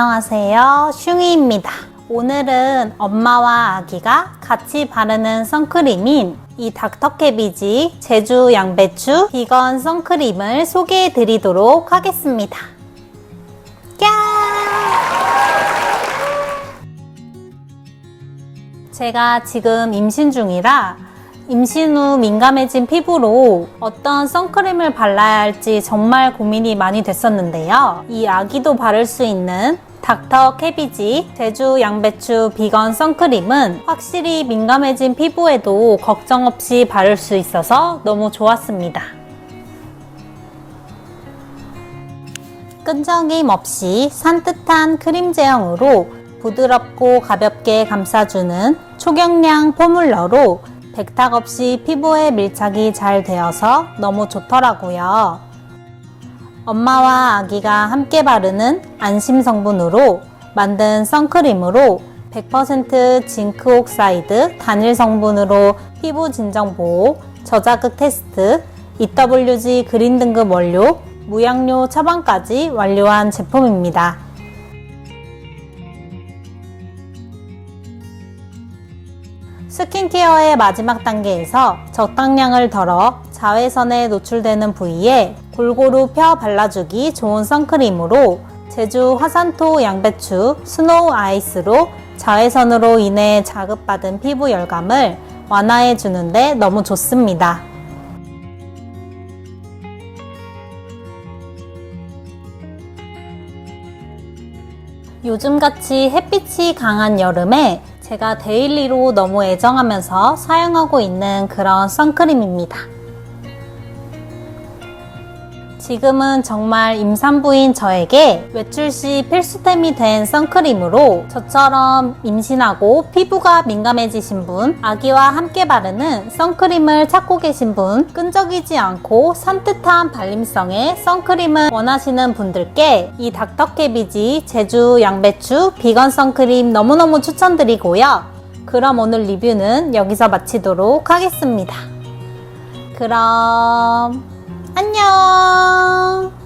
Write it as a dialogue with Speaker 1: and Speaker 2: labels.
Speaker 1: 안녕하세요. 슝이입니다. 오늘은 엄마와 아기가 같이 바르는 선크림인 이 닥터캐비지 제주 양배추 비건 선크림을 소개해 드리도록 하겠습니다. 야! 제가 지금 임신 중이라 임신 후 민감해진 피부로 어떤 선크림을 발라야 할지 정말 고민이 많이 됐었는데요. 이 아기도 바를 수 있는 닥터 캐비지 제주 양배추 비건 선크림은 확실히 민감해진 피부에도 걱정 없이 바를 수 있어서 너무 좋았습니다. 끈적임 없이 산뜻한 크림 제형으로 부드럽고 가볍게 감싸주는 초경량 포뮬러로 백탁 없이 피부에 밀착이 잘 되어서 너무 좋더라고요. 엄마와 아기가 함께 바르는 안심 성분으로 만든 선크림으로 100% 징크 옥사이드 단일 성분으로 피부 진정 보호, 저자극 테스트, EWG 그린 등급 원료, 무향료 처방까지 완료한 제품입니다. 스킨케어의 마지막 단계에서 적당량을 덜어 자외선에 노출되는 부위에 골고루 펴 발라주기 좋은 선크림으로 제주 화산토 양배추 스노우 아이스로 자외선으로 인해 자극받은 피부 열감을 완화해 주는데 너무 좋습니다. 요즘같이 햇빛이 강한 여름에 제가 데일리로 너무 애정하면서 사용하고 있는 그런 선크림입니다. 지금은 정말 임산부인 저에게 외출 시 필수템이 된 선크림으로 저처럼 임신하고 피부가 민감해지신 분, 아기와 함께 바르는 선크림을 찾고 계신 분, 끈적이지 않고 산뜻한 발림성의 선크림을 원하시는 분들께 이 닥터캐비지 제주 양배추 비건 선크림 너무너무 추천드리고요. 그럼 오늘 리뷰는 여기서 마치도록 하겠습니다. 그럼 안녕!